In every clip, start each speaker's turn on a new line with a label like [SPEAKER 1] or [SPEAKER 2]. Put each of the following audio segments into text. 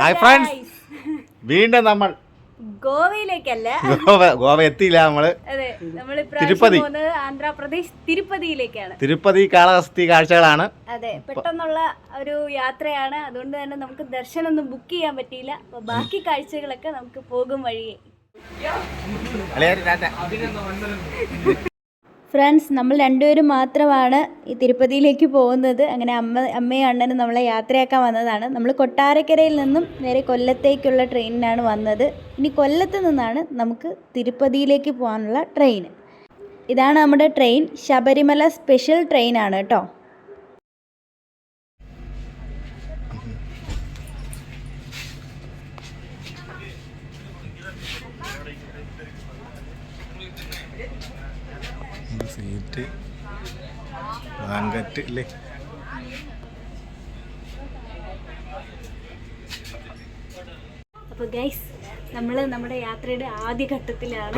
[SPEAKER 1] Hi friends വീണ്ടും നമ്മൾ
[SPEAKER 2] ഗോവയിലേക്കല്ല?
[SPEAKER 1] ഗോവ ഗോവ എത്തിയില്ല നമ്മൾ.
[SPEAKER 2] അതെ നമ്മൾ
[SPEAKER 1] തിരുപ്പതി.
[SPEAKER 2] ആന്ധ്രാപ്രദേശ് തിരുപ്പതിയിലേക്കാണ്.
[SPEAKER 1] തിരുപ്പതി കാലാവസ്ഥ കാഴ്ചകളാണ്.
[SPEAKER 2] അതെ പെട്ടെന്നുള്ള ഒരു യാത്രയാണ്. അതുകൊണ്ട് തന്നെ നമുക്ക് ദർശനം ഒന്നും ബുക്ക് ചെയ്യാൻ പറ്റിയില്ല. അപ്പൊ ബാക്കി കാഴ്ചകളൊക്കെ നമുക്ക് പോകും വഴിയേ. ഫ്രണ്ട്സ് നമ്മൾ രണ്ടുപേരും മാത്രമാണ് ഈ തിരുപ്പതിയിലേക്ക് പോകുന്നത്. അങ്ങനെ അമ്മ അമ്മയും അണ്ണനും നമ്മളെ യാത്രയാക്കാൻ വന്നതാണ്. നമ്മൾ കൊട്ടാരക്കരയിൽ നിന്നും നേരെ കൊല്ലത്തേക്കുള്ള ട്രെയിനിനാണ് വന്നത്. ഇനി കൊല്ലത്ത് നിന്നാണ് നമുക്ക് തിരുപ്പതിയിലേക്ക് പോകാനുള്ള ട്രെയിൻ. ഇതാണ് നമ്മുടെ ട്രെയിൻ. ശബരിമല സ്പെഷ്യൽ ട്രെയിനാണ് കേട്ടോ.
[SPEAKER 1] ബ്ലാങ്കറ്റ് ഇല്ലേ
[SPEAKER 2] അപ്പോൾ ഗൈസ് നമ്മൾ നമ്മുടെ യാത്രയുടെ ആദ്യ ഘട്ടത്തിലാണ്.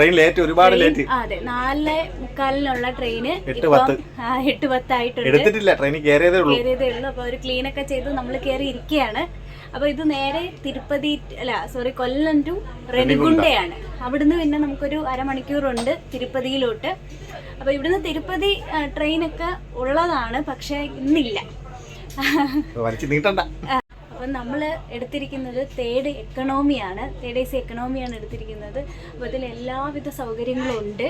[SPEAKER 1] ഒരുപാട് ലേറ്റ്
[SPEAKER 2] അതെ നാല് മുക്കാലിനുള്ള ട്രെയിന്
[SPEAKER 1] എട്ട്
[SPEAKER 2] പത്തായിട്ടുണ്ട്.
[SPEAKER 1] എടുത്തിട്ടില്ല ട്രെയിനിൽ കയറിയതേ ഉള്ളൂ.
[SPEAKER 2] കയറിയതേ ഉള്ളൂ. അപ്പോൾ ഒരു ക്ലീൻ ഒക്കെ ചെയ്ത് നമ്മൾ കയറി ഇരിക്കുകയാണ് അപ്പോൾ ഇത് നേരെ തിരുപ്പതി അല്ല സോറി കൊല്ലം ടു റെനിഗുണ്ടയാണ് അവിടുന്ന് പിന്നെ നമുക്കൊരു അരമണിക്കൂറുണ്ട് തിരുപ്പതിയിലോട്ട്. അപ്പോൾ ഇവിടുന്ന് തിരുപ്പതി ട്രെയിൻ ട്രെയിനൊക്കെ ഉള്ളതാണ് പക്ഷേ ഇന്നില്ല. അപ്പം നമ്മൾ എടുത്തിരിക്കുന്നത് തേർഡ് എക്കണോമിയാണ് തേർഡ് എ സി എക്കണോമിയാണ് എടുത്തിരിക്കുന്നത്. അപ്പോൾ ഇതിൽ എല്ലാവിധ സൗകര്യങ്ങളും ഉണ്ട്.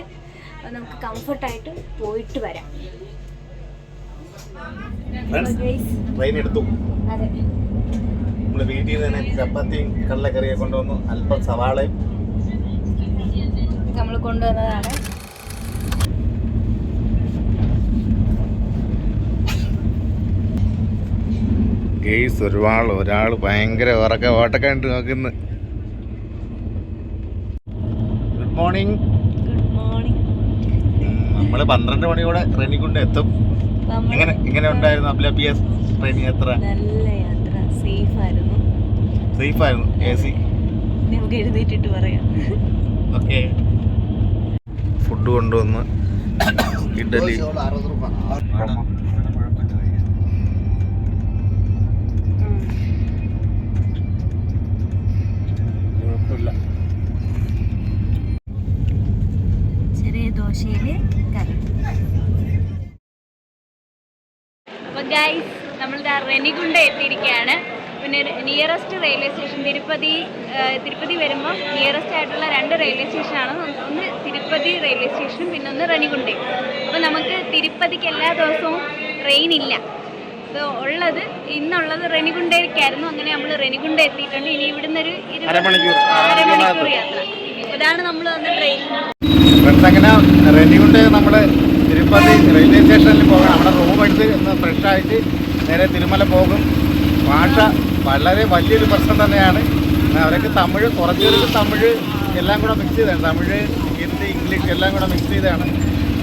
[SPEAKER 2] നമുക്ക് കംഫർട്ടായിട്ട് പോയിട്ട് വരാം.
[SPEAKER 1] ട്രെയിൻ എടുത്തു.
[SPEAKER 2] അതെ.
[SPEAKER 1] നമ്മൾ വീട്ടിൽ തന്നെ ചപ്പാത്തിയും കടലക്കറിയൊക്കെ കൊണ്ടുവന്നു. അല്പം സവാളയും.
[SPEAKER 2] നമ്മൾ കൊണ്ടുവന്നതാണ്.
[SPEAKER 1] ഗെയ്സ് ഒരുപാട് ഒരാൾ ഭയങ്കര ഉറക്ക ഉണ്ട് നോക്കുന്നു. ഗുഡ് മോർണിംഗ്
[SPEAKER 2] ഗുഡ് മോർണിംഗ്
[SPEAKER 1] നമ്മൾ പന്ത്രണ്ട് മണിയോടെ ട്രെയിനിൽ കൊണ്ട് എത്തും. എങ്ങനെ എങ്ങനെ ഉണ്ടായിരുന്നു അബ്ലബിയസ് ട്രെയിനിങ് യാത്ര
[SPEAKER 2] നല്ല യാത്ര സേഫ് ആയിരുന്നു
[SPEAKER 1] സേഫ് ആയിരുന്നു എ സി
[SPEAKER 2] നമുക്ക് എഴുന്നേറ്റിട്ട് പറയാം.
[SPEAKER 1] ഓക്കെ. ഫുഡ് കൊണ്ടുവന്ന് ഇഡലി.
[SPEAKER 2] ചെറിയ ദോശയിൽ കറി. അപ്പോൾ ഗൈസ് നമ്മളിതാ റെനിഗുണ്ട എത്തിയിരിക്കുകയാണ്. പിന്നെ nearest railway station Tirupati Tirupati വരുമ്പോൾ നിയറസ്റ്റ് ആയിട്ടുള്ള രണ്ട് റെയിൽവേ സ്റ്റേഷനാണ് ഒന്ന് തിരുപ്പതി റെയിൽവേ സ്റ്റേഷനും പിന്നെ ഒന്ന് റെനിഗുണ്ടയും അപ്പോൾ നമുക്ക് തിരുപ്പതിക്ക് എല്ലാ ദിവസവും ട്രെയിൻ ഇല്ല. അപ്പോൾ ഉള്ളത് ഇന്നുള്ളത് റെനിഗുണ്ടയിലേക്കായിരുന്നു അങ്ങനെ നമ്മൾ റെനിഗുണ്ട എത്തിയിട്ടുണ്ട്. ഇനി ഇവിടുന്ന് ഒരു
[SPEAKER 1] അരമണിക്കൂർ.
[SPEAKER 2] യാത്ര. ഇതാണ് നമ്മൾ വന്ന ട്രെയിൻ
[SPEAKER 1] അങ്ങനെ നമ്മൾ തിരുപ്പതി റെയിൽവേ സ്റ്റേഷനിൽ പോകണം അവിടെ റൂം എടുത്ത് ഒന്ന് ഫ്രഷ് ആയിട്ട് നേരെ തിരുമല പോകും. ഭാഷ വളരെ വലിയൊരു പ്രശ്നം തന്നെയാണ്. അവരൊക്കെ തമിഴ് കുറച്ചൊരു തമിഴ് എല്ലാം കൂടെ മിക്സ് ചെയ്താണ്. തമിഴ് ഹിന്ദി ഇംഗ്ലീഷ് എല്ലാം കൂടെ മിക്സ് ചെയ്താണ്.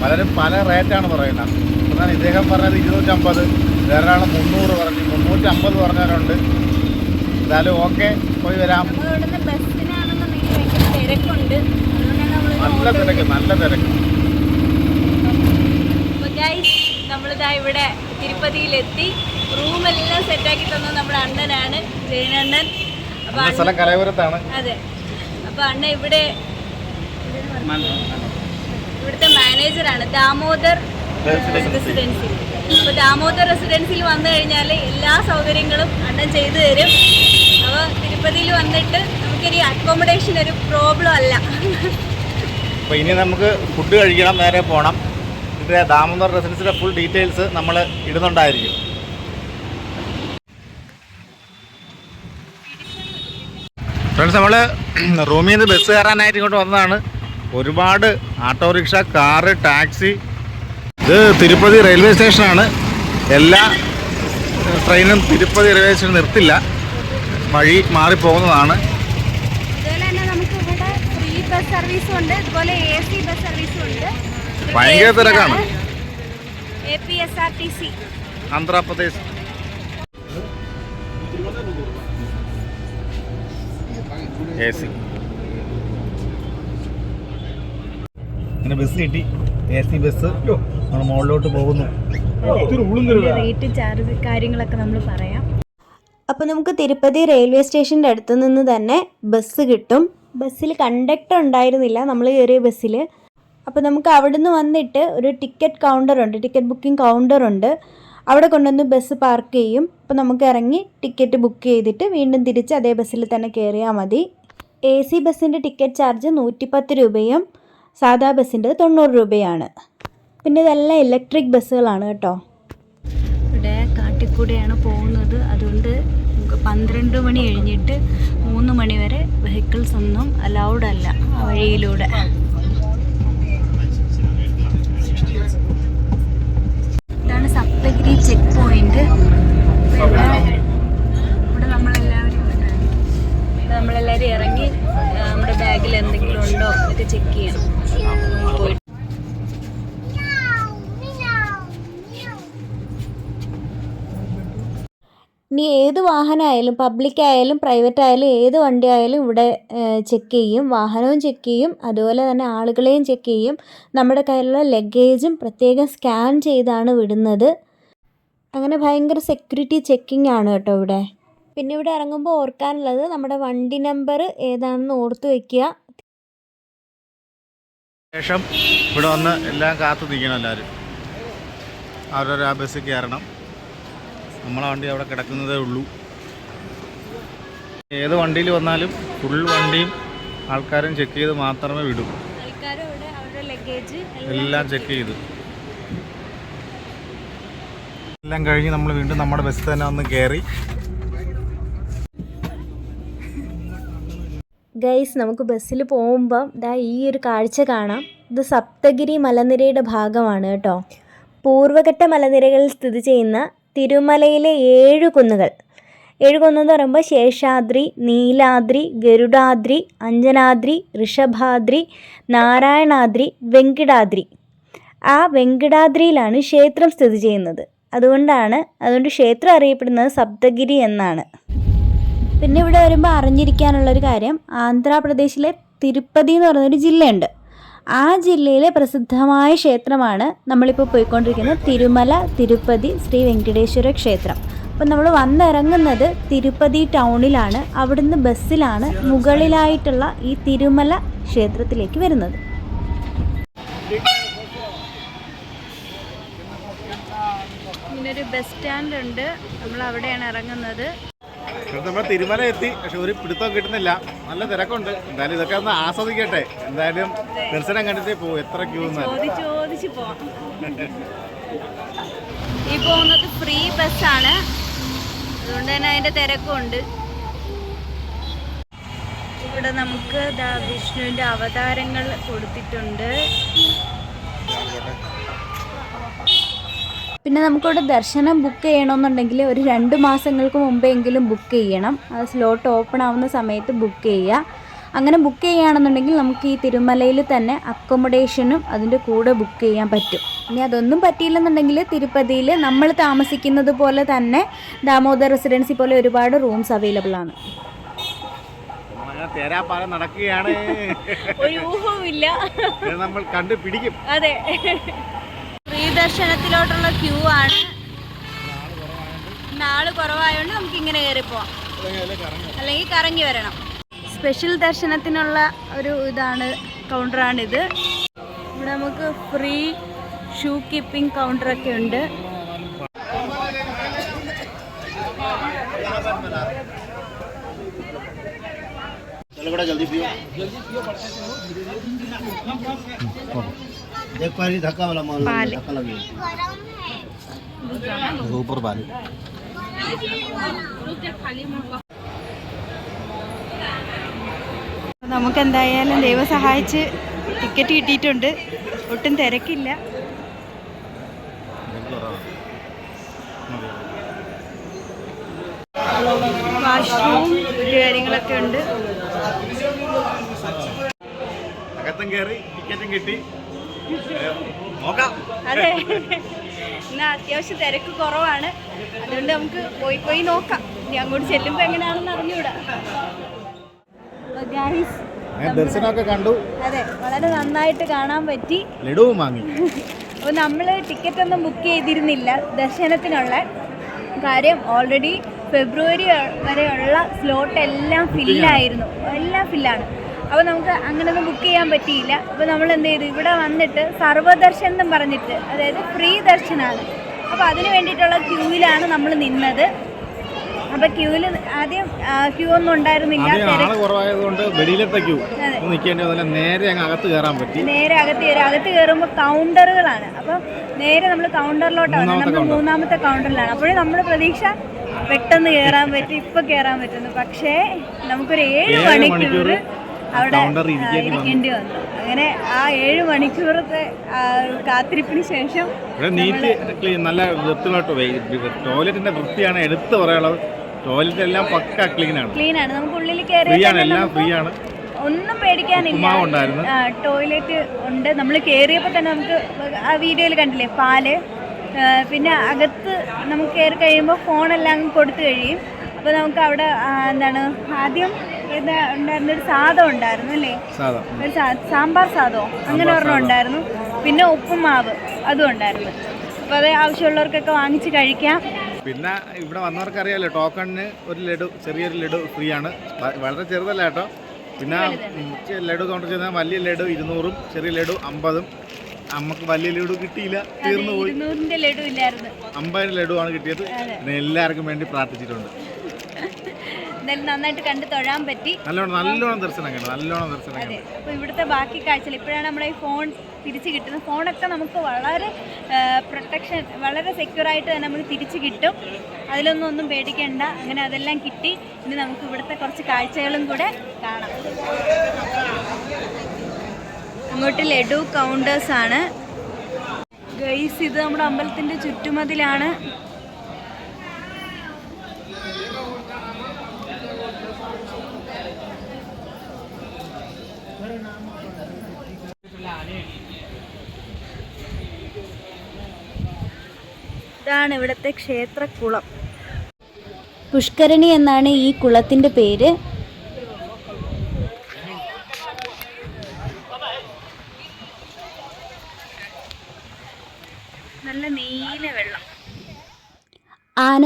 [SPEAKER 1] വളരെ പല റേറ്റാണ് പറയുന്നത്. എന്നാൽ ഇദ്ദേഹം പറഞ്ഞത് ഇരുന്നൂറ്റമ്പത് വേറൊരാൾ മുന്നൂറ് പറഞ്ഞു. മുന്നൂറ്റമ്പത് പറഞ്ഞവരുണ്ട്. എന്തായാലും ഓക്കെ പോയി വരാം. നല്ല തിരക്ക് നല്ല തിരക്ക്
[SPEAKER 2] അപ്പോൾ ഗൈസ് നമ്മളിതാ ഇവിടെ തിരുപ്പതിയിലെത്തി. റൂമെല്ലാം സെറ്റാക്കി തന്നത് നമ്മുടെ അണ്ണനാണ് ജയനണ്ണൻ.
[SPEAKER 1] സ്ഥലം കലയപുരത്താണ്.
[SPEAKER 2] അതെ. അപ്പൊ അണ്ണ ഇവിടെ ഇവിടുത്തെ മാനേജറാണ് ദാമോദർ റെസിഡൻസി. അപ്പൊ ദാമോദർ റെസിഡൻസിൽ വന്നു കഴിഞ്ഞാൽ എല്ലാ സൗകര്യങ്ങളും അണ്ണൻ ചെയ്തു തരും. അപ്പോൾ തിരുപ്പതിയിൽ വന്നിട്ട് നമുക്കൊരു അക്കോമഡേഷൻ ഒരു പ്രോബ്ലം അല്ല.
[SPEAKER 1] അപ്പോൾ ഇനി നമുക്ക് ഫുഡ് കഴിക്കണം നേരെ പോകണം ഇതിന്റെ ദാമോദർ റെസിഡൻസിന്റെ ഫുൾ ഡീറ്റെയിൽസ് നമ്മൾ ഇടുന്നുണ്ടായിരിക്കും. ഫ്രണ്ട്സ് നമ്മൾ റൂമിൽ നിന്ന് ബസ് കയറാനായിട്ട് ഇങ്ങോട്ട് വന്നതാണ്. ഒരുപാട് ഓട്ടോറിക്ഷ കാറ് ടാക്സി ഇത് തിരുപ്പതി റെയിൽവേ സ്റ്റേഷനാണ് എല്ലാ ട്രെയിനും തിരുപ്പതി റെയിൽവേ സ്റ്റേഷൻ നിർത്തില്ല. വഴി മാറിപ്പോകുന്നതാണ്
[SPEAKER 2] ഇതുപോലെ തന്നെ നമുക്ക് ഇവിടെ ഫ്രീ ബസ് സർവീസും ഉണ്ട്. ഇതുപോലെ എ സി ബസ് സർവീസും ഉണ്ട്.
[SPEAKER 1] ഭയങ്കര തിരക്കാണ്. ആന്ധ്രാപ്രദേശ്. A C. അങ്ങനെ ബസ് കിട്ടി. എ സി ബസ് നമ്മൾ മുകളിലോട്ട് പോകുന്നു.
[SPEAKER 2] റേറ്റ് ചാർജ് കാര്യങ്ങളൊക്കെ നമ്മൾ പറയാം. അപ്പോൾ നമുക്ക് തിരുപ്പതി റെയിൽവേ സ്റ്റേഷന്റെ അടുത്ത് നിന്ന് തന്നെ ബസ് കിട്ടും. ബസ്സിൽ കണ്ടക്ടർ ഉണ്ടായിരുന്നില്ല. നമ്മൾ കയറിയ ബസ്സിൽ അപ്പോൾ നമുക്ക് അവിടുന്ന് വന്നിട്ട് ഒരു ടിക്കറ്റ് കൗണ്ടറുണ്ട് ടിക്കറ്റ് ബുക്കിംഗ് കൗണ്ടറുണ്ട് അവിടെ കൊണ്ടുവന്ന് ബസ് പാർക്ക് ചെയ്യും. അപ്പോൾ നമുക്ക് ഇറങ്ങി ടിക്കറ്റ് ബുക്ക് ചെയ്തിട്ട് വീണ്ടും തിരിച്ച് അതേ ബസ്സിൽ തന്നെ കയറിയാൽ മതി. എ സി ബസ്സിന്റെ ടിക്കറ്റ് ചാർജ് നൂറ്റിപ്പത്ത് രൂപയും സാധാ ബസ്സിന്റെ തൊണ്ണൂറ് രൂപയാണ്. പിന്നെ ഇതെല്ലാം ഇലക്ട്രിക് ബസ്സുകളാണ് കേട്ടോ. ഇവിടെ കാട്ടിക്കൂടെയാണ് പോകുന്നത്. അതുകൊണ്ട് പന്ത്രണ്ട് മണി കഴിഞ്ഞിട്ട് മൂന്ന് മണി വരെ വെഹിക്കിൾസ് ഒന്നും അലൗഡ് അല്ല വഴിയിലൂടെ. സപ്തഗിരി ചെക്ക് പോയിന്റ് ഇവിടെ നമ്മളെല്ലാവരും നമ്മളെല്ലാവരും ഇറങ്ങി നമ്മുടെ ബാഗിൽ എന്തെങ്കിലും ഉണ്ടോ ഒക്കെ ചെക്ക് ചെയ്യണം. പോയിട്ട്. ഇനി ഏത് വാഹനമായാലും പബ്ലിക് ആയാലും പ്രൈവറ്റ് ആയാലും ഏത് വണ്ടി ആയാലും ഇവിടെ ചെക്ക് ചെയ്യും. വാഹനവും ചെക്ക് ചെയ്യും. അതുപോലെ തന്നെ ആളുകളെയും ചെക്ക് ചെയ്യും. നമ്മുടെ കയ്യിലുള്ള ലഗേജും പ്രത്യേകം സ്കാൻ ചെയ്താണ് വിടുന്നത്. അങ്ങനെ ഭയങ്കര സെക്യൂരിറ്റി ചെക്കിംഗ് ആണ് കേട്ടോ ഇവിടെ. പിന്നെ ഇവിടെ ഇറങ്ങുമ്പോൾ ഓർക്കാനുള്ളത് നമ്മുടെ വണ്ടി നമ്പർ ഏതാണെന്ന് ഓർത്ത് വെക്കുക.
[SPEAKER 1] ശേഷം ഇവിടെ വന്ന് എല്ലാം കാത്തു നിൽക്കണം എല്ലാവരും. അവരൊരു ആ ബസ്സിൽ കയറണം. നമ്മളെ വണ്ടി അവിടെ കിടക്കുന്നതേ ഉള്ളൂ. ഏത് വണ്ടിയിൽ വന്നാലും ഫുൾ വണ്ടിയും ആൾക്കാരും ചെക്ക് ചെയ്ത് മാത്രമേ വിടൂ.
[SPEAKER 2] ആൾക്കാരും ഇവിടെ അവരുടെ ലഗേജ്
[SPEAKER 1] എല്ലാം ചെക്ക് ചെയ്തു. എല്ലാം കഴിഞ്ഞ് നമ്മൾ വീണ്ടും നമ്മുടെ ബസ് തന്നെ ഒന്ന് കയറി
[SPEAKER 2] ഗൈസ് നമുക്ക് ബസ്സിൽ പോകുമ്പം ദാ ഈ ഒരു കാഴ്ച കാണാം. ഇത് സപ്തഗിരി മലനിരയുടെ ഭാഗമാണ് കേട്ടോ. പൂർവഘട്ട മലനിരകളിൽ സ്ഥിതി ചെയ്യുന്ന തിരുമലയിലെ ഏഴു കുന്നുകൾ. ഏഴ് കുന്നെന്ന് പറയുമ്പോൾ ശേഷാദ്രി നീലാദ്രി ഗരുഡാദ്രി അഞ്ജനാദ്രി ഋഷഭാദ്രി നാരായണാദ്രി വെങ്കിടാദ്രി. ആ വെങ്കിടാദ്രിയിലാണ് ക്ഷേത്രം സ്ഥിതി ചെയ്യുന്നത്. അതുകൊണ്ടാണ് അതുകൊണ്ട് ക്ഷേത്രം അറിയപ്പെടുന്നത് സപ്തഗിരി എന്നാണ്. പിന്നെ ഇവിടെ വരുമ്പോൾ അറിഞ്ഞിരിക്കാനുള്ളൊരു കാര്യം ആന്ധ്രാപ്രദേശിലെ തിരുപ്പതി എന്ന് പറയുന്നൊരു ജില്ലയുണ്ട്. ആ ജില്ലയിലെ പ്രസിദ്ധമായ ക്ഷേത്രമാണ് നമ്മളിപ്പോൾ പോയിക്കൊണ്ടിരിക്കുന്നത് തിരുമല തിരുപ്പതി ശ്രീ വെങ്കടേശ്വര ക്ഷേത്രം. അപ്പം നമ്മൾ വന്നിറങ്ങുന്നത് തിരുപ്പതി ടൗണിലാണ് അവിടുന്ന് ബസ്സിലാണ് മുകളിലായിട്ടുള്ള ഈ തിരുമല ക്ഷേത്രത്തിലേക്ക് വരുന്നത്. ബസ് സ്റ്റാൻഡ് ഉണ്ട് നമ്മൾ അവിടെയാണ് ഇറങ്ങുന്നത്
[SPEAKER 1] നമ്മൾ തിരുമല എത്തി. പക്ഷെ ഒരു പിടുത്തം കിട്ടുന്നില്ല. നല്ല തിരക്കുണ്ട്. എന്തായാലും ഇതൊക്കെ ഒന്ന് ആസ്വദിക്കട്ടെ. എന്തായാലും ദർശനം കണ്ടിട്ട് പോകും എത്ര ക്യൂ
[SPEAKER 2] ചോദിച്ചു ഈ പോകുന്നത് ഫ്രീ ബസ്സാണ്. അതുകൊണ്ട് തന്നെ അതിന്റെ തിരക്കുണ്ട്. ഇവിടെ നമുക്ക് വിഷ്ണുവിന്റെ അവതാരങ്ങൾ കൊടുത്തിട്ടുണ്ട്. പിന്നെ നമുക്കിവിടെ ദർശനം ബുക്ക് ചെയ്യണമെന്നുണ്ടെങ്കിൽ ഒരു രണ്ട് മാസങ്ങൾക്ക് മുമ്പെങ്കിലും ബുക്ക് ചെയ്യണം. ആ സ്ലോട്ട് ഓപ്പൺ ആവുന്ന സമയത്ത് ബുക്ക് ചെയ്യുക. അങ്ങനെ ബുക്ക് ചെയ്യുകയാണെന്നുണ്ടെങ്കിൽ നമുക്ക് ഈ തിരുമലയിൽ തന്നെ അക്കോമഡേഷനും അതിന്റെ കൂടെ ബുക്ക് ചെയ്യാൻ പറ്റും. ഇനി അതൊന്നും പറ്റിയില്ലെന്നുണ്ടെങ്കിൽ തിരുപ്പതിയിൽ നമ്മൾ താമസിക്കുന്നത് പോലെ തന്നെ ദാമോദർ റെസിഡൻസി പോലെ ഒരുപാട് റൂംസ് അവൈലബിൾ ആണ്.
[SPEAKER 1] നടക്കുകയാണ്.
[SPEAKER 2] ഒരു ഊഹവുമില്ല.
[SPEAKER 1] നമ്മൾ കണ്ടു പിടിക്കും
[SPEAKER 2] അതെ. ദർശനത്തിലോട്ടുള്ള ക്യൂ ആണ് നാള് കുറവായതുകൊണ്ട് നമുക്ക് ഇങ്ങനെ കയറി പോവാം അല്ലെങ്കിൽ കറങ്ങി വരണം സ്പെഷ്യൽ ദർശനത്തിനുള്ള ഒരു ഇതാണ് കൗണ്ടറാണിത് ഇവിടെ നമുക്ക് ഫ്രീ ഷൂ കീപ്പിംഗ് കൗണ്ടറൊക്കെ ഉണ്ട്
[SPEAKER 3] चलो बड़ा जल्दी पियो देख पा रही धक्का वाला माल
[SPEAKER 2] पाले।
[SPEAKER 3] धक्का लगे ऊपर बाली
[SPEAKER 2] നമുക്ക് എന്തായാലും ദൈവം സഹായിച്ച് ടിക്കറ്റ് കിട്ടിയിട്ടുണ്ട് ഒട്ടും തിരക്കില്ല വാഷ്റൂം മറ്റു കാര്യങ്ങളൊക്കെ ഉണ്ട്
[SPEAKER 1] അകത്തും കയറി ടിക്കറ്റും കിട്ടി ഏ, നോക്കാം
[SPEAKER 2] അതെ. എന്നാ അത്യാവശ്യം തിരക്ക് കുറവാണ്. അതുകൊണ്ട് നമുക്ക് പോയി പോയി നോക്കാം. ഇനി അങ്ങോട്ട് ചെല്ലുമ്പോൾ എങ്ങനെയാണെന്ന് അറിഞ്ഞൂടാ.
[SPEAKER 1] ദർശനമൊക്കെ കണ്ടു.
[SPEAKER 2] അതെ വളരെ നന്നായിട്ട് കാണാൻ പറ്റി.
[SPEAKER 1] ലഡുവും വാങ്ങി.
[SPEAKER 2] അപ്പോൾ നമ്മൾ ടിക്കറ്റ് ഒന്നും ബുക്ക് ചെയ്തിരുന്നില്ല ദർശനത്തിനുള്ള കാര്യം ഓൾറെഡി
[SPEAKER 4] ഫെബ്രുവരി വരെയുള്ള സ്ലോട്ട് എല്ലാം ഫില്ലായിരുന്നു എല്ലാം ഫില്ലാണ് അപ്പോൾ നമുക്ക് അങ്ങനെയൊന്നും ബുക്ക് ചെയ്യാൻ പറ്റിയില്ല. അപ്പോൾ നമ്മൾ എന്ത് ചെയ്തു? ഇവിടെ വന്നിട്ട് സർവദർശൻ എന്നും പറഞ്ഞിട്ട് അതായത് ഫ്രീ ദർശനാണ്. അപ്പോൾ അതിന് വേണ്ടിയിട്ടുള്ള ക്യൂവിലാണ് നമ്മൾ നിന്നത്. അപ്പോൾ ക്യൂവിൽ ആദ്യം ക്യൂ ഒന്നും ഉണ്ടായിരുന്നില്ല.
[SPEAKER 1] കുറവായതുകൊണ്ട് വെളിയിലത്തെ ക്യൂ
[SPEAKER 4] അതെ.
[SPEAKER 1] നിൽക്കേണ്ടി നേരെ അകത്ത് കയറാൻ പറ്റി.
[SPEAKER 4] നേരെ അകത്ത് കയറി. അകത്ത് കയറുമ്പോൾ കൗണ്ടറുകളാണ് അപ്പം നേരെ നമ്മൾ കൗണ്ടറിലോട്ടാണ് നമ്മൾ മൂന്നാമത്തെ കൗണ്ടറിലാണ് അപ്പോഴും നമ്മുടെ പ്രതീക്ഷ പെട്ടെന്ന് കയറാൻ പറ്റും. ഇപ്പൊ കയറാൻ പറ്റുന്നു. പക്ഷേ നമുക്കൊരു ഏഴ് മണിക്കൂർ അവിടെ
[SPEAKER 1] ഇരിക്കേണ്ടി
[SPEAKER 4] വന്നു. അങ്ങനെ ആ ഏഴ് മണിക്കൂറത്തെ കാത്തിരിപ്പിന് ശേഷം
[SPEAKER 1] നീറ്റ് ക്ലീൻ നല്ല വൃത്തിലോട്ട് ടോയ്ലറ്റിന്റെ വൃത്തിയാണ് എടുത്തു പറയാനുള്ളത്. ടോയ്ലറ്റ് എല്ലാം പക്ക ക്ലീൻ ആണ്.
[SPEAKER 4] ക്ലീൻ ആണ്. നമുക്ക് ഉള്ളിൽ
[SPEAKER 1] കയറി
[SPEAKER 4] ഒന്നും പേടിക്കാനില്ല. ടോയ്ലറ്റ് ഉണ്ട്. നമ്മൾ കയറിയപ്പോൾ തന്നെ നമുക്ക് ആ വീഡിയോയിൽ കണ്ടില്ലേ പാൽ. പിന്നെ അകത്ത് നമുക്ക് കയറി കഴിയുമ്പോൾ ഫോണെല്ലാം കൊടുത്തു കഴിയും. അപ്പോൾ നമുക്ക് അവിടെ എന്താണ് ആദ്യം എന്താ ഉണ്ടായിരുന്ന ഒരു സാധം ഉണ്ടായിരുന്നു അല്ലേ? ഒരു സാമ്പാർ സാധോ. അങ്ങനെ ഒരെണ്ണം ഉണ്ടായിരുന്നു. പിന്നെ ഉപ്പുമാവ് അതും ഉണ്ടായിരുന്നു. അപ്പോൾ അത് ആവശ്യമുള്ളവർക്കൊക്കെ വാങ്ങിച്ച് കഴിക്കാം.
[SPEAKER 1] പിന്നെ ഇവിടെ വന്നവർക്ക് അറിയാലോ ടോക്കണിന് ഒരു ലഡു ചെറിയൊരു ലഡു ഫ്രീ ആണ്. വളരെ ചെറുതല്ല കേട്ടോ. പിന്നെ ലഡു കൗണ്ടർ ചെയ്താൽ വലിയ ലഡു ഇരുന്നൂറും ചെറിയ ലഡു അമ്പതും. നമുക്ക് വലിയ ലഡു കിട്ടിയില്ല തീർന്നു പോയി അമ്പതിന് ലഡു ആണ് കിട്ടിയത്. പിന്നെ എല്ലാവർക്കും വേണ്ടി പ്രാർത്ഥിച്ചിട്ടുണ്ട്.
[SPEAKER 4] എന്തായാലും നന്നായിട്ട് കണ്ട് തൊഴാൻ പറ്റി.
[SPEAKER 1] നല്ലോണം നല്ലോണം ദർശനം കണ്ടു നല്ലോണം ദർശനം
[SPEAKER 4] അതെ
[SPEAKER 1] അപ്പൊ
[SPEAKER 4] അപ്പോൾ ഇവിടുത്തെ ബാക്കി കാഴ്ചകൾ. ഇപ്പോഴാണ് നമ്മുടെ ഈ ഫോൺ തിരിച്ച് കിട്ടുന്നത്. ഫോണൊക്കെ നമുക്ക് വളരെ പ്രൊട്ടക്ഷൻ വളരെ സെക്യൂർ ആയിട്ട് തന്നെ നമുക്ക് തിരിച്ച് കിട്ടും. അതിലൊന്നും ഒന്നും പേടിക്കേണ്ട. അങ്ങനെ അതെല്ലാം കിട്ടി. ഇനി നമുക്ക് ഇവിടുത്തെ കുറച്ച് കാഴ്ചകളും കൂടെ കാണാം. അങ്ങോട്ട് ലഡു കൗണ്ടേഴ്സ് ആണ്. ഗൈസ് ഇത് നമ്മുടെ അമ്പലത്തിന്റെ ചുറ്റുമതിലാണ്. ഇതാണ് ഇവിടുത്തെ ക്ഷേത്രക്കുളം.
[SPEAKER 2] പുഷ്കരണി എന്നാണ് ഈ കുളത്തിന്റെ പേര്
[SPEAKER 4] നല്ല നീല വെള്ളം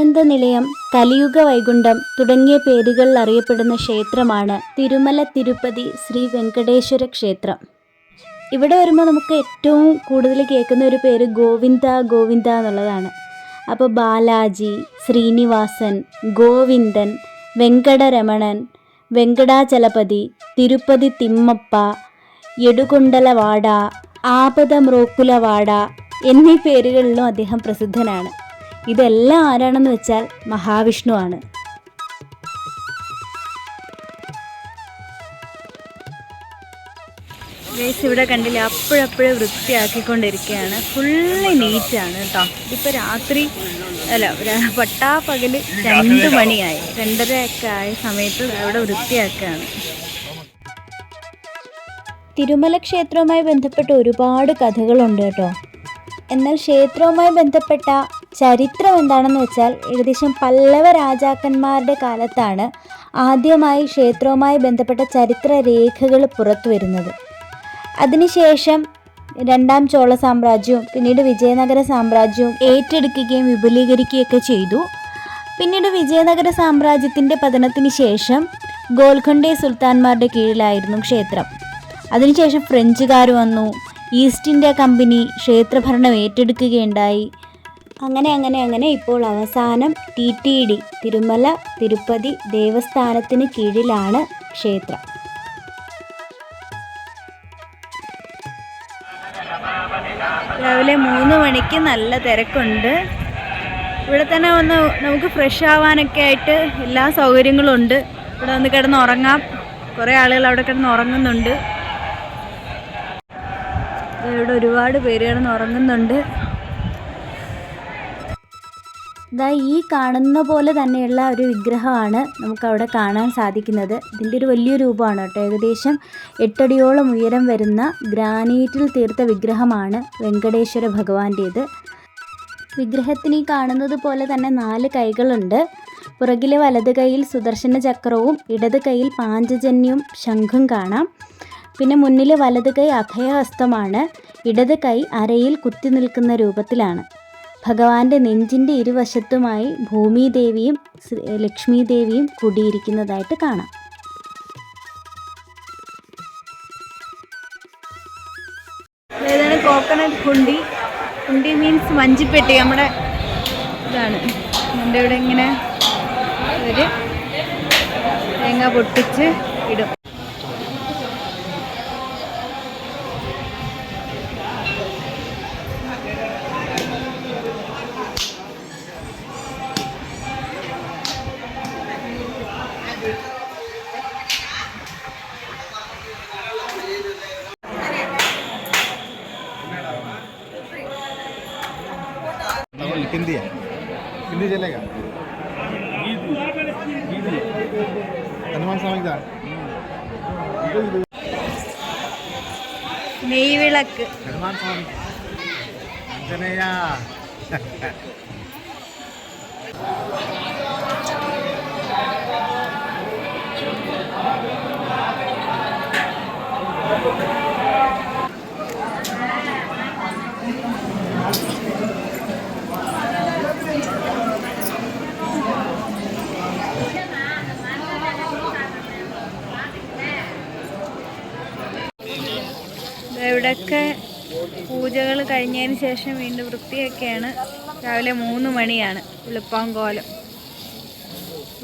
[SPEAKER 2] ആനന്ദനിലയം കലിയുഗ വൈകുണ്ഠം തുടങ്ങിയ പേരുകളിൽ അറിയപ്പെടുന്ന ക്ഷേത്രമാണ് തിരുമല തിരുപ്പതി ശ്രീ വെങ്കടേശ്വര ക്ഷേത്രം. ഇവിടെ വരുമ്പോൾ നമുക്ക് ഏറ്റവും കൂടുതൽ കേൾക്കുന്ന ഒരു പേര് ഗോവിന്ദ ഗോവിന്ദ എന്നുള്ളതാണ്. അപ്പോൾ ബാലാജി ശ്രീനിവാസൻ ഗോവിന്ദൻ വെങ്കടരമണൻ വെങ്കടാചലപതി തിരുപ്പതി തിമ്മപ്പ യടുകൊണ്ടലവാട ആപദമ്രോക്കുലവാട എന്നീ പേരുകളിലും അദ്ദേഹം പ്രസിദ്ധനാണ്. ഇതെല്ലാം ആരാണെന്ന് വെച്ചാൽ മഹാവിഷ്ണു ആണ്.
[SPEAKER 4] ഗൈസ് ഇവിടെ കണ്ടില്ല അപ്പോഴപ്പോഴും വൃത്തിയാക്കിക്കൊണ്ടിരിക്കുകയാണ്. ഫുള്ള് നീറ്റാണ് കേട്ടോ ഇതിപ്പോൾ രാത്രി അല്ല പട്ടാ പകൽ രണ്ട് മണിയായി. രണ്ടര ഒക്കെ ആയ സമയത്ത് ഇവിടെ വൃത്തിയാക്കുകയാണ്.
[SPEAKER 2] തിരുമല ക്ഷേത്രവുമായി ബന്ധപ്പെട്ട ഒരുപാട് കഥകളുണ്ട് കേട്ടോ എന്നാൽ ക്ഷേത്രവുമായി ബന്ധപ്പെട്ട ചരിത്രം എന്താണെന്ന് വെച്ചാൽ ഏകദേശം പല്ലവ രാജാക്കന്മാരുടെ കാലത്താണ് ആദ്യമായി ക്ഷേത്രവുമായി ബന്ധപ്പെട്ട ചരിത്ര രേഖകൾ പുറത്തു വരുന്നത്. അതിനുശേഷം രണ്ടാം ചോള സാമ്രാജ്യവും പിന്നീട് വിജയനഗര സാമ്രാജ്യവും ഏറ്റെടുക്കുകയും വിപുലീകരിക്കുകയൊക്കെ ചെയ്തു. പിന്നീട് വിജയനഗര സാമ്രാജ്യത്തിന്റെ പതനത്തിന് ശേഷം ഗോൽഖണ്ഡേ സുൽത്താൻമാരുടെ കീഴിലായിരുന്നു ക്ഷേത്രം. അതിനുശേഷം ഫ്രഞ്ചുകാർ വന്നു ഈസ്റ്റ് ഇന്ത്യ കമ്പനി ക്ഷേത്രഭരണം ഏറ്റെടുക്കുകയുണ്ടായി. അങ്ങനെ അങ്ങനെ അങ്ങനെ. ഇപ്പോൾ അവസാനം T T D Tirumala Tirupati ദേവസ്ഥാനത്തിന് കീഴിലാണ് ക്ഷേത്രം.
[SPEAKER 4] രാവിലെ മൂന്ന് മണിക്ക് നല്ല തിരക്കുണ്ട്. ഇവിടെ തന്നെ വന്ന് നമുക്ക് ഫ്രഷ് ആവാനൊക്കെ ആയിട്ട് എല്ലാ സൗകര്യങ്ങളും ഉണ്ട് ഇവിടെ വന്ന് കിടന്ന് ഉറങ്ങാം. കുറേ ആളുകൾ അവിടെ കിടന്ന് ഉറങ്ങുന്നുണ്ട്. ഇവിടെ ഒരുപാട് പേര് കിടന്ന് ഉറങ്ങുന്നുണ്ട്.
[SPEAKER 2] ഇതാ ഈ കാണുന്ന പോലെ തന്നെയുള്ള ഒരു വിഗ്രഹമാണ് നമുക്കവിടെ കാണാൻ സാധിക്കുന്നത്. ഇതിന്റെ ഒരു വലിയ രൂപമാണ് കേട്ടോ. ഏകദേശം എട്ടടിയോളം ഉയരം വരുന്ന ഗ്രാനൈറ്റിൽ തീർത്ത വിഗ്രഹമാണ് വെങ്കടേശ്വര ഭഗവാന്റേത്. വിഗ്രഹത്തിന് ഈ കാണുന്നത് പോലെ തന്നെ നാല് കൈകളുണ്ട്. പുറകിലെ വലത് കൈയിൽ സുദർശന ചക്രവും ഇടത് കൈയിൽ പാഞ്ചജന്യവും ശംഖും കാണാം. പിന്നെ മുന്നിലെ വലത് കൈ അഭയഹസ്തമാണ്. ഇടത് കൈ അരയിൽ കുത്തി നിൽക്കുന്ന രൂപത്തിലാണ്.
[SPEAKER 5] ഭഗവാന്റെ നെഞ്ചിന്റെ ഇരുവശത്തുമായി ഭൂമിദേവിയും ലക്ഷ്മി ലക്ഷ്മീദേവിയും കൂടിയിരിക്കുന്നതായിട്ട് കാണാം.
[SPEAKER 2] കോക്കനട്ട് കുണ്ടി. കുണ്ടി മീൻസ് മഞ്ചിപ്പെട്ടി. നമ്മുടെ ഇതാണ്. എന്റെ ഇവിടെ ഇങ്ങനെ ഒരു തേങ്ങ പൊട്ടിച്ച് ഇടും.
[SPEAKER 1] भी जलेगा ഹനുമാൻ സ്വാമി ഇതാണ്
[SPEAKER 2] നെയ്വിളക്ക്.
[SPEAKER 1] ഹനുമാൻ
[SPEAKER 2] സ്വാമി. അഞ്ജനയ കഴിഞ്ഞതിന് ശേഷം വീണ്ടും വൃത്തിയൊക്കെയാണ് രാവിലെ മൂന്ന് മണിയാണ് വെളുപ്പാങ്കോലം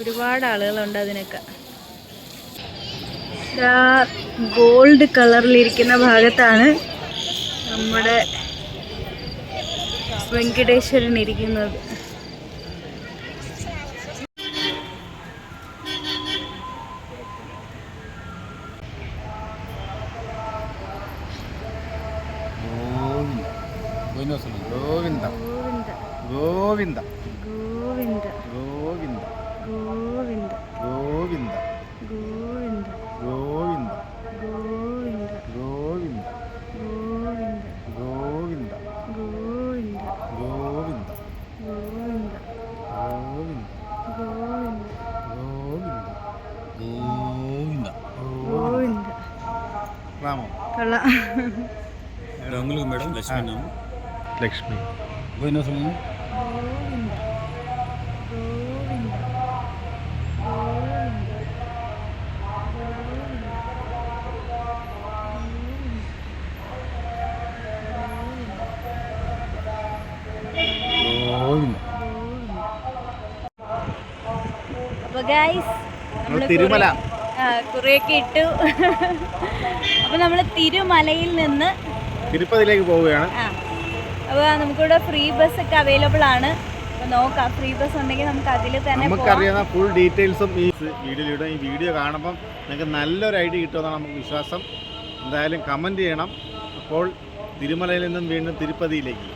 [SPEAKER 2] ഒരുപാട് ആളുകളുണ്ട് അതിനൊക്കെ. ഗോൾഡ് കളറിലിരിക്കുന്ന ഭാഗത്താണ് നമ്മുടെ വെങ്കടേശ്വരൻ ഇരിക്കുന്നത്.
[SPEAKER 4] అలా రంగులు మేడం
[SPEAKER 1] లక్ష్మి నామం
[SPEAKER 2] లక్ష్మి పోయినా
[SPEAKER 1] సమయం തിരുമല
[SPEAKER 2] കുറേയൊക്കെ ഇട്ടു അപ്പൊ നമ്മൾ തിരുമലയിൽ നിന്ന്
[SPEAKER 1] തിരുപ്പതിയിലേക്ക് പോവുകയാണ്.
[SPEAKER 2] അപ്പൊ അപ്പോൾ നമുക്കിവിടെ ഫ്രീ ബസ് ഒക്കെ അവൈലബിൾ ആണ്. അപ്പോൾ നോക്കാം ഫ്രീ ബസ് ഉണ്ടെങ്കിൽ നമുക്ക് അതിൽ തന്നെ
[SPEAKER 1] നമുക്കറിയാവുന്ന ഫുൾ ഡീറ്റെയിൽസും ഈ വീഡിയോയിലൂടെ ഈ വീഡിയോ കാണുമ്പം നിങ്ങൾക്ക് നല്ലൊരു ഐഡിയ കിട്ടുമെന്നാണ് നമുക്ക് വിശ്വാസം. എന്തായാലും കമന്റ് ചെയ്യണം. അപ്പോൾ തിരുമലയിൽ നിന്നും വീണ്ടും തിരുപ്പതിയിലേക്ക്.